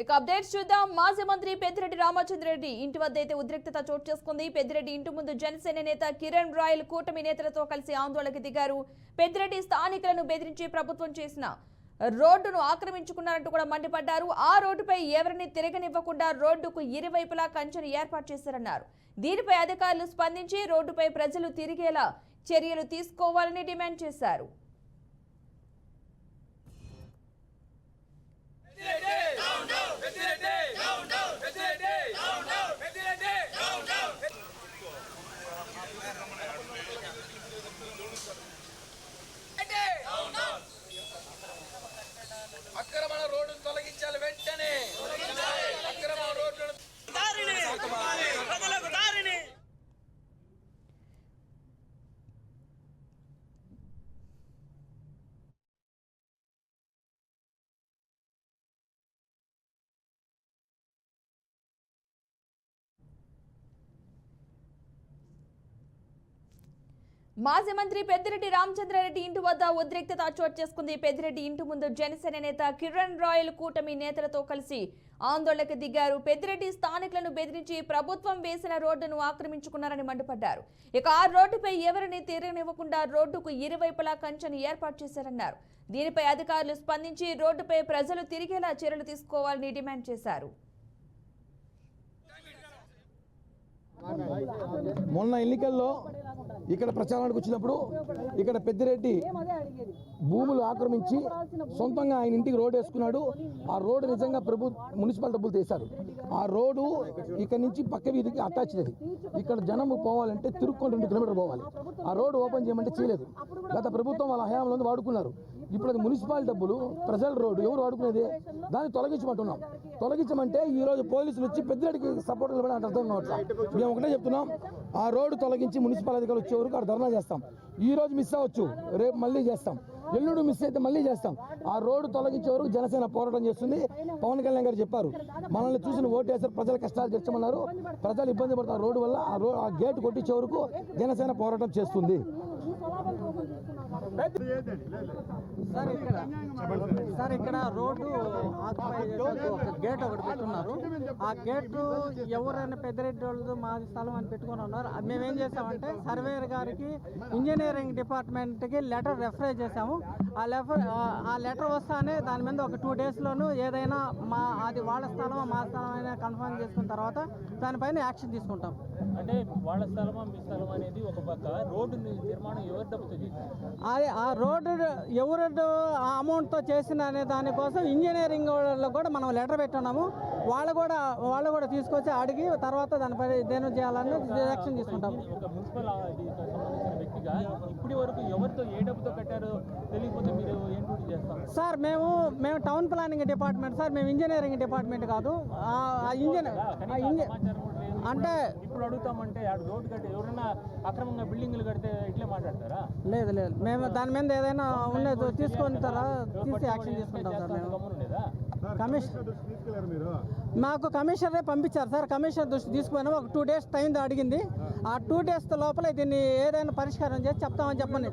ఇక అప్డేట్స్ చూద్దాం. మాజీ మంత్రి పెద్దిరెడ్డి రామచంద్రరెడ్డి ఇంటి వద్ద అయితే ఉద్రిక్తత చోటు చేసుకుంది. పెద్దిరెడ్డి ఇంటి ముందు జనసేన నేత కిరణ్ రాయల్ కూటమి నేతలతో కలిసి ఆందోళనకు దిగారు. పెద్దిరెడ్డి స్థానికులను బెదిరించి ప్రభుత్వం చేసిన రోడ్డును ఆక్రమించుకున్నారంటూ కూడా మండిపడ్డారు. ఆ రోడ్డుపై ఎవరిని తిరగనివ్వకుండా రోడ్డుకు ఇరువైపులా కంచెను ఏర్పాటు చేశారన్నారు. దీనిపై అధికారులు స్పందించి రోడ్డుపై ప్రజలు తిరిగేలా చర్యలు తీసుకోవాలని డిమాండ్ చేశారు. మాజీ మంత్రి పెద్దిరెడ్డి రామచంద్రారెడ్డి ఇంటి వద్ద ఉద్రిక్తత చోటు చేసుకుంది. పెద్దిరెడ్డి ఇంటి ముందు జనసేన నేత కిరణ్ రాయల్ కూటమి నేతలతో కలిసి ఆందోళనకు దిగారు. పెద్దిరెడ్డి స్థానికులను బెదిరించి ప్రభుత్వం వేసిన రోడ్డును ఆక్రమించుకున్నారని మండిపడ్డారు. ఇక ఆ రోడ్డుపై ఎవరిని తిరగనివ్వకుండా రోడ్డుకు ఇరువైపులా కంచెను ఏర్పాటు చేశారన్నారు. దీనిపై అధికారులు స్పందించి రోడ్డుపై ప్రజలు తిరిగేలా చర్యలు తీసుకోవాలని డిమాండ్ చేశారు. మొన్న ఎన్నికల్లో ఇక్కడ ప్రచారానికి వచ్చినప్పుడు ఇక్కడ పెద్దిరెడ్డి భూములు ఆక్రమించి సొంతంగా ఆయన ఇంటికి రోడ్ వేసుకున్నాడు. ఆ రోడ్డు నిజంగా ప్రభు మున్సిపల్ డబ్బులు తీశారు. ఆ రోడ్డు ఇక్కడ నుంచి పక్క వీధికి అటాచ్ అది ఇక్కడ జనం పోవాలంటే తిరుక్కొని రెండు కిలోమీటర్ పోవాలి. ఆ రోడ్డు ఓపెన్ చేయమంటే చేయలేదు. గత ప్రభుత్వం వాళ్ళ హయాంలో వాడుకున్నారు. ఇప్పుడు అది మున్సిపల్ డబ్బులు ప్రజల రోడ్డు ఎవరు వాడుకునేది? దాన్ని తొలగించమంటున్నాం. తొలగించమంటే ఈరోజు పోలీసులు వచ్చి పెద్దలకి సపోర్ట్ నిలబడి అంటే అర్థం కావట్లా? మేము ఒకటే చెప్తున్నాం ఆ రోడ్డు తొలగించి మున్సిపల్ అధికారులు వచ్చే వరకు అక్కడ ధర్నా చేస్తాం. ఈ రోజు మిస్ అవ్వచ్చు రేపు మళ్ళీ చేస్తాం. ఎల్లుడు మిస్ అయితే మళ్ళీ చేస్తాం. ఆ రోడ్డు తొలగించే వరకు జనసేన పోరాటం చేస్తుంది. పవన్ కళ్యాణ్ గారు చెప్పారు. మనల్ని చూసిన ఓటు ప్రజల కష్టాలు తెచ్చమన్నారు ప్రజలు ఇబ్బంది పడతారు రోడ్డు వల్ల ఆ రో ఆ గేట్ కొట్టించే వరకు జనసేన పోరాటం చేస్తుంది. సార్ ఇక్కడ సార్ ఇక్కడ రోడ్డు ఆక్యుపై చేసేందుకు ఒక గేట్ ఒకటి పెట్టున్నారు. ఆ గేట్ ఎవరైనా పెద్దరెడ్డి వాళ్ళు మా స్థలం అని పెట్టుకొని ఉన్నారు. మేమేం చేసామంటే సర్వేయర్ గారికి ఇంజనీరింగ్ డిపార్ట్మెంట్కి లెటర్ రెఫర్ చేసాము. ఆ లెఫర్ ఆ లెటర్ వస్తానే దాని మీద ఒక టూ డేస్లోను ఏదైనా మా అది వాళ్ళ స్థలం మా స్థలం అయినా కన్ఫర్మ్ చేసుకున్న తర్వాత దానిపైన యాక్షన్ తీసుకుంటాం. అంటే వాళ్ళ స్థలమా మీ స్థలం అనేది ఒక పక్క రోడ్డు నిర్మాణం ఎవరి చేశారు? అది ఆ రోడ్డు ఎవరు ఆ అమౌంట్తో చేసిన అనే దానికోసం ఇంజనీరింగ్ వాళ్ళలో కూడా మనం లెటర్ పెట్టున్నాము. వాళ్ళు కూడా వాళ్ళు కూడా తీసుకొచ్చి అడిగి తర్వాత దానిపై దేని చేయాలని యాక్షన్ తీసుకుంటాం సార్ మేము మేము టౌన్ ప్లానింగ్ డిపార్ట్మెంట్ సార్ మేము ఇంజనీరింగ్ డిపార్ట్మెంట్ కాదు. ఇంజనీర్ అంటే ఇప్పుడు అడుగుతామంటే రోడ్డు కట్టి ఎవరైనా అక్రమంగా బిల్డింగ్లు కడితే ఇట్లే మాట్లాడతారా? లేదు లేదు. మేము దాని మీద ఏదైనా ఉండేది తీసుకొని తర్వాత తీసి యాక్షన్ తీసుకుంటాం సార్ మేము. కమిషన్ మాకు కమిషనరే పంపించారు సార్. కమిషనర్ దృష్టి తీసుకుపోయినా ఒక టూ డేస్ టైం అడిగింది ఆ. టూ డేస్ లోపల దీన్ని ఏదైనా పరిష్కారం చేసి చెప్తామని చెప్పండి.